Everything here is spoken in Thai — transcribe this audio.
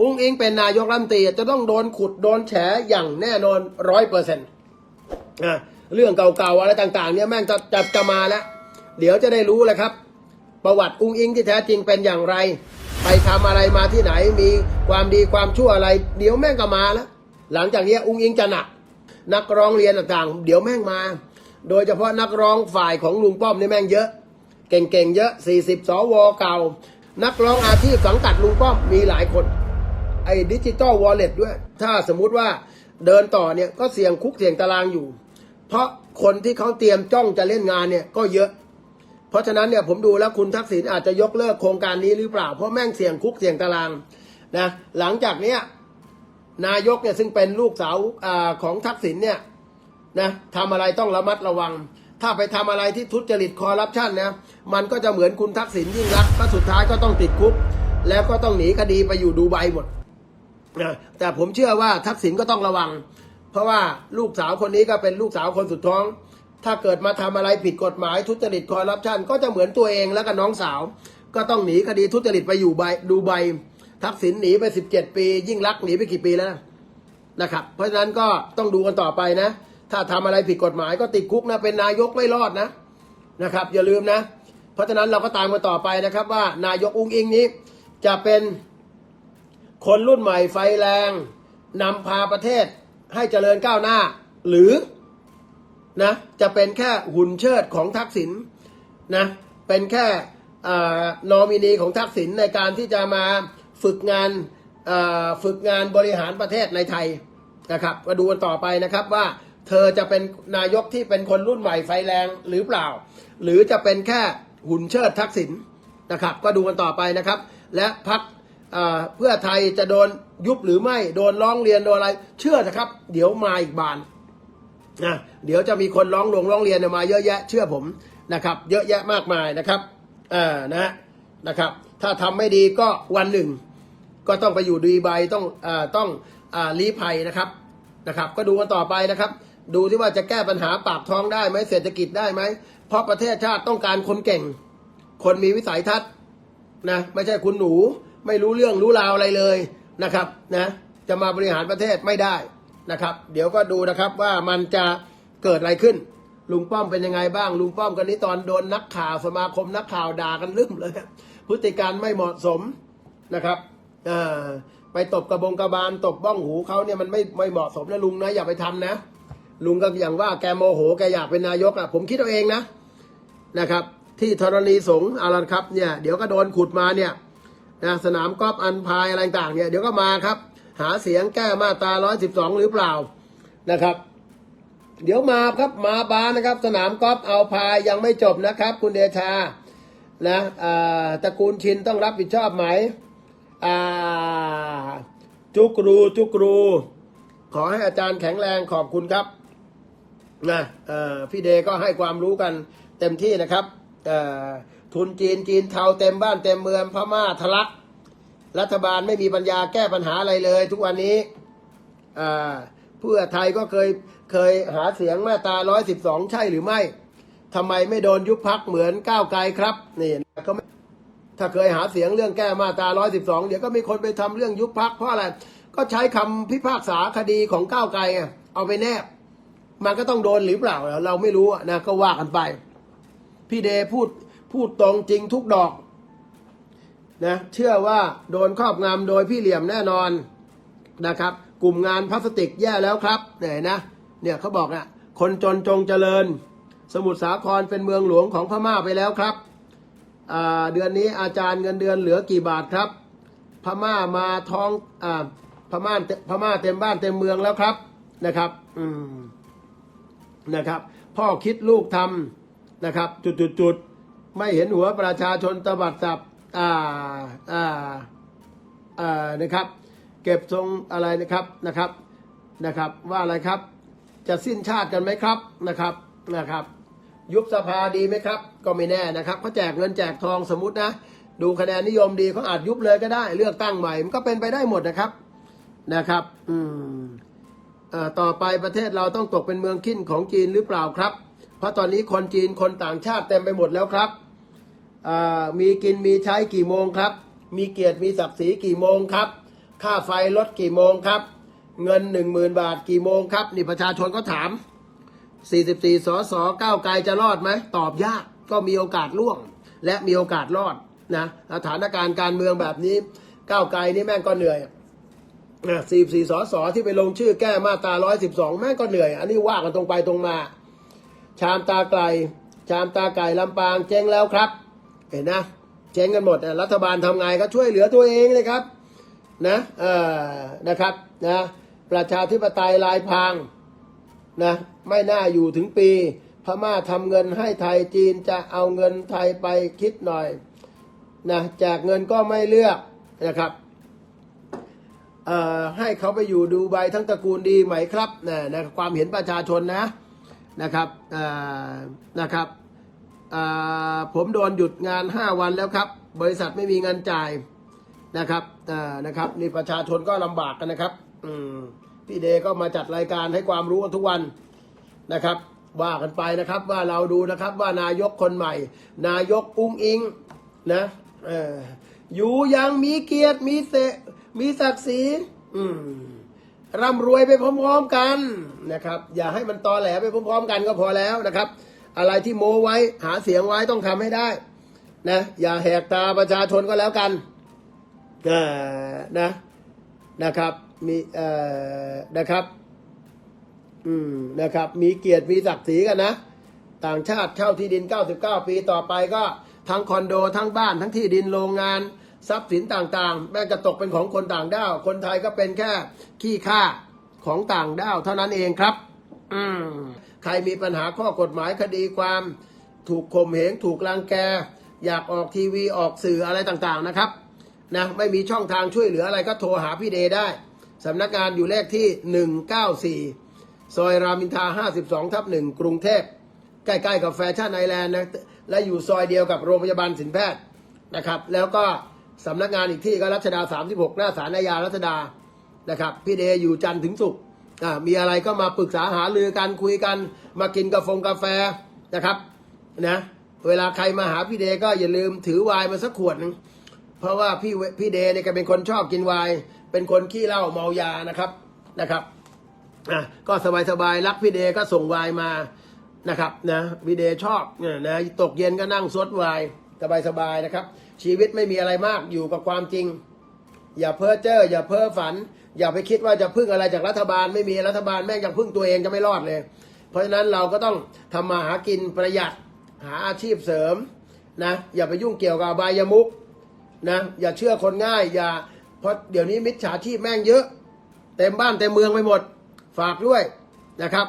อุ้งอิงเป็นนายกรัฐมนตรีจะต้องโดนขุดโดนแฉอย่างแน่นอนร้อยเปอร์เซ็นต์ะเรื่องเก่าๆอะไรต่าง ๆ เนี่ยแม่งจะจะจะมาแล้ว เดี๋ยวจะได้รู้แหละครับ ประวัติอุ้งอิงที่แท้จริงเป็นอย่างไร ไปทำอะไรมาที่ไหนมีความดีความชั่วอะไร เดี๋ยวแม่งก็มาแล้วหลังจากนี้อุ้งอิงจะหนัก นักร้องเรียนต่างๆ เดี๋ยวแม่งมา โดยเฉพาะนักร้องฝ่ายของลุงป้อมนี่แม่งเยอะ เก่งๆเยอะ 40 สวเก่า นักร้องอาชีพสังกัดลุงป้อมมีหลายคน ไอ้ดิจิตอลวอลเล็ตด้วย ถ้าสมมุติว่าเดินต่อเนี่ยก็เสี่ยงคุกเสี่ยงตารางอยู่ เพราะคนที่เขาเตรียมจ้องจะเล่นงานเนี่ยก็เยอะ เพราะฉะนั้นเนี่ยผมดูแล้วคุณทักษิณอาจจะยกเลิกโครงการนี้หรือเปล่า เพราะแม่งเสี่ยงคุกเสี่ยงตารางนะหลังจากเนี้ยนายกเนี่ยซึ่งเป็นลูกสาวอของทักษิณเนี่ยนะทำอะไรต้องระมัดระวัง ถ้าไปทำอะไรที่ทุจริตคอร์รัปชันนะมันก็จะเหมือนคุณทักษิณยิ่งรักก็สุดท้ายก็ต้องติดคุก แล้วก็ต้องหนีคดีไปอยู่ดูไบหมด แต่ผมเชื่อว่าทักษิณก็ต้องระวัง เพราะว่าลูกสาวคนนี้ก็เป็นลูกสาวคนสุดท้อง ถ้าเกิดมาทำอะไรผิดกฎหมายทุจริตคอร์รัปชันก็จะเหมือนตัวเองแล้วก็น้องสาว ก็ต้องหนีคดีทุจริตไปอยู่ใบดูใบ ทักษิณหนีไป 17 ปี ยิ่งรักหนีไปกี่ปีแล้วนะครับ เพราะฉะนั้นก็ต้องดูกันต่อไปนะ ถ้าทำอะไรผิดกฎหมายก็ติดคุกนะเป็นนายกไม่รอดนะนะครับ อย่าลืมนะ เพราะฉะนั้นเราก็ตามกันต่อไปนะครับว่านายกอุ้งอิงนี้จะเป็น คนรุ่นใหม่ไฟแรงนำพาประเทศให้เจริญก้าวหน้า หรือนะจะเป็นแค่หุ่นเชิดของทักษิณนะเป็นแค่นอมินีของทักษิณในการที่จะมาฝึกงานฝึกงานบริหารประเทศในไทยนะครับมาดูกันต่อไปนะครับว่าเธอจะเป็นนายกที่เป็นคนรุ่นใหม่ไฟแรงหรือเปล่า หรือจะเป็นแค่หุ่นเชิดทักษิณนะครับ ก็ดูกันต่อไปนะครับ และพัก เพื่อไทยจะโดนยุบหรือไม่โดนร้องเรียนโดนอะไร เชื่อนะครับ เดี๋ยวมาอีกบานนะเดี๋ยวจะมีคนร้องลงร้องเรียนมาเยอะแยะ เชื่อผมนะครับ เยอะแยะมากมายนะครับอ่านะนะครับ ถ้าทำไม่ดีก็วันหนึ่ง ก็ต้องไปอยู่ดีใบต้องอต้องอลี้ภัยนะครับนะครับ ก็ดูกันต่อไปนะครับ ดูที่ว่าจะแก้ปัญหาปากท้องได้ไหมเศรษฐกิจได้ไหมเพราะประเทศชาติต้องการคนเก่ง คนมีวิสัยทัศน์นะไม่ใช่คุณหนู ไม่รู้เรื่องรู้ราวอะไรเลยนะครับนะจะมาบริหารประเทศไม่ได้นะครับ เดี๋ยวก็ดูนะครับว่ามันจะเกิดอะไรขึ้น ลุงป้อมเป็นยังไงบ้าง ลุงป้อมกันนี้ตอนโดนนักข่าวสมาคมนักข่าวด่ากันลืมเลย พฤติการไม่เหมาะสมนะครับอไปตบกระบงกระบาลตบบ้องหูเขาเนี่ยมันไม่ไม่เหมาะสมนะลุงนะอย่าไปทำนะ ลุงก็อย่างว่าแกโมโหแกอยากเป็นนายกอะผมคิดเอาเองนะนะครับ ที่ธรณีสงฆ์อารันครับเนี่ยเดี๋ยวก็โดนขุดมาเนี่ย นะสนามกอล์ฟอันพายอะไรต่างเนี่ยเดี๋ยวก็มาครับ หาเสียงแก้มาตรา112หรือเปล่านะครับ เดี๋ยวมาครับมาบานนะครับ สนามกอล์ฟเอาพายยังไม่จบนะครับ คุณเดชานะตระกูลชินต้องรับผิดชอบไหมจุกรูจุกรู ขอให้อาจารย์แข็งแรงขอบคุณครับนะพี่เดก็ให้ความรู้กันเต็มที่นะครับ ทุนจีนจีนเทาเต็มบ้านเต็มเมืองพม่าทะลัก รัฐบาลไม่มีปัญญาแก้ปัญหาอะไรเลย ทุกวันนี้เพื่อไทยก็เคยเคยหาเสียงมาตรา112ใช่หรือไม่ทำไมไม่โดนยุบพักเหมือนก้าวไกลครับนี่ก็ถ้าเคยหาเสียงเรื่องแก้มาตรา112เดี๋ยวก็มีคนไปทำเรื่องยุบพักเพราะอะไรก็ใช้คำพิพากษาคดีของก้าวไกลเอาไปแนบ มันก็ต้องโดนหรือเปล่าเราไม่รู้นะก็ว่ากันไป พี่เดพูด พูดตรงจริงทุกดอกนะเชื่อว่าโดนครอบงำโดยพี่เหลี่ยมแน่นอนนะครับ กลุ่มงานพลาสติกแย่แล้วครับเนี่ยนะเนี่ยเขาบอกนะคนจนจงเจริญ สมุทรสาครเป็นเมืองหลวงของพม่าไปแล้วครับเดือนนี้อาจารย์เงินเดือนเหลือกี่บาทครับ พม่ามาท้องอพม่าพม่าเต็มบ้านเต็มเมืองแล้วครับนะครับอืมนะครับ พ่อคิดลูกทำนะครับ จุดจุดจุด ไม่เห็นหัวประชาชนตบัดสับอ่าอ่าอ่านะครับ เก็บทรงอะไรนะครับนะครับนะครับ ว่าอะไรครับ จะสิ้นชาติกันไหมครับนะครับนะครับ ยุบสภาดีไหมครับ ก็ไม่แน่นะครับเขาแจกเงินแจกทองสมมตินะ ดูคะแนนนิยมดีเขาอาจยุบเลยก็ได้ เลือกตั้งใหม่มันก็เป็นไปได้หมดนะครับนะครับ อืมต่อไปประเทศเราต้องตกเป็นเมืองขึ้นของจีนหรือเปล่าครับ เพราะตอนนี้คนจีนคนต่างชาติเต็มไปหมดแล้วครับ มีกินมีใช้กี่โมงครับ มีเกียรติมีศักดิ์ศรีกี่โมงครับ ค่าไฟลดกี่โมงครับ เงินหนึ่งหมื่นบาทกี่โมงครับนี่ประชาชนก็ถาม 44 สสก้าวไกลจะรอดไหมตอบยากก็มีโอกาสล่วง และมีโอกาสรอดนะสถานการณ์การเมืองแบบนี้ก้าวไกลนี่แม่งก็เหนื่อยนะ44 สสที่ไปลงชื่อแก้มาตรา 112 แม่งก็เหนื่อย อันนี้ว่ากันตรงไปตรงมา ชามตาไกล ชามตาไก่ลำปางเจ๊งแล้วครับ เห็นนะเจ๊งกันหมดนะรัฐบาลทำไงก็ช่วยเหลือตัวเองเลยครับนะเออนะครับนะประชาธิปไตยลายพรางนะไม่น่าอยู่ถึงปี พม่าทำเงินให้ไทยจีนจะเอาเงินไทยไปคิดหน่อยนะแจกเงินก็ไม่เลือกนะครับเอ่อให้เขาไปอยู่ดูไบทั้งตระกูลดีไหมครับนะนะความเห็นประชาชนนะนะครับเอ่อนะครับ ผมโดนหยุดงาน 5 วันแล้วครับ บริษัทไม่มีเงินจ่ายนะครับนะครับนี่ประชาชนก็ลำบากกันนะครับพี่เดก็มาจัดรายการให้ความรู้กันทุกวันนะครับว่ากันไปนะครับว่าเราดูนะครับว่านายกคนใหม่ นายกอุ้งอิงนะออยู่ยังมีเกียรติมีเสมีศักดิ์ศรีร่ำรวยไปพร้อมๆกันนะครับ อย่าให้มันตอแหลไปพร้อมๆกันก็พอแล้วนะครับ อะไรที่โม้ไว้หาเสียงไว้ต้องทำให้ได้นะอย่าแหกตาประชาชนก็แล้วกันนะนะครับมีเอ่อนะครับอืมนะครับ มีเกียรติมีศักดิ์ศรีกันนะ ต่างชาติเช่าที่ดิน 99 ปีต่อไปก็ทั้งคอนโดทั้งบ้านทั้งที่ดินโรงงานทรัพย์สินต่างๆ แม่งจะตกเป็นของคนต่างด้าว คนไทยก็เป็นแค่ขี้ข้าของต่างด้าวเท่านั้นเองครับ ใครมีปัญหาข้อกฎหมายคดีความ ถูกข่มเหงถูกรังแก อยากออกทีวีออกสื่ออะไรต่างๆนะครับนะไม่มีช่องทางช่วยเหลืออะไรก็โทรหาพี่เดได้สำนักงานอยู่เลขที่ 194 ซอยรามินทา 52 ทับ1กรุงเทพ ใกล้ๆกับแฟชั่นไอแลนด์นะ และอยู่ซอยเดียวกับโรงพยาบาลสินแพทย์นะครับ แล้วก็สำนักงานอีกที่ก็รัชดา 36 หน้าศาลอาญารัชดา นะครับ พี่เดอยู่จันทร์ถึงศุกร์ มีอะไรก็มาปรึกษาหารือกันคุยกัน มากินกาแฟกาแฟนะครับนะเวลาใครมาหาพี่เดก็อย่าลืมถือไวน์มาสักขวดนึงเพราะว่าพี่พี่เดเนี่ยเป็นคนชอบกินไวน์เป็นคนขี้เหล้าเมายานะครับนะครับอะก็สบายสบายๆรักพี่เดก็ส่งไวน์มานะครับนะพี่เดชอบเนี่ยนะตกเย็นก็นั่งซดไวน์สบายสบายๆนะครับ ชีวิตไม่มีอะไรมากอยู่กับความจริง อย่าเพ้อเจ้ออย่าเพ้อฝัน อย่าไปคิดว่าจะพึ่งอะไรจากรัฐบาลไม่มีรัฐบาลแม่งยังพึ่งตัวเองจะไม่รอดเลย เพราะฉะนั้นเราก็ต้องทำมาหากินประหยัดหาอาชีพเสริมนะอย่าไปยุ่งเกี่ยวกับบายมุกนะอย่าเชื่อคนง่ายอย่าเพราะเดี๋ยวนี้มิจฉาชีพแม่งเยอะ เต็มบ้านเต็มเมืองไปหมดฝากด้วยนะครับ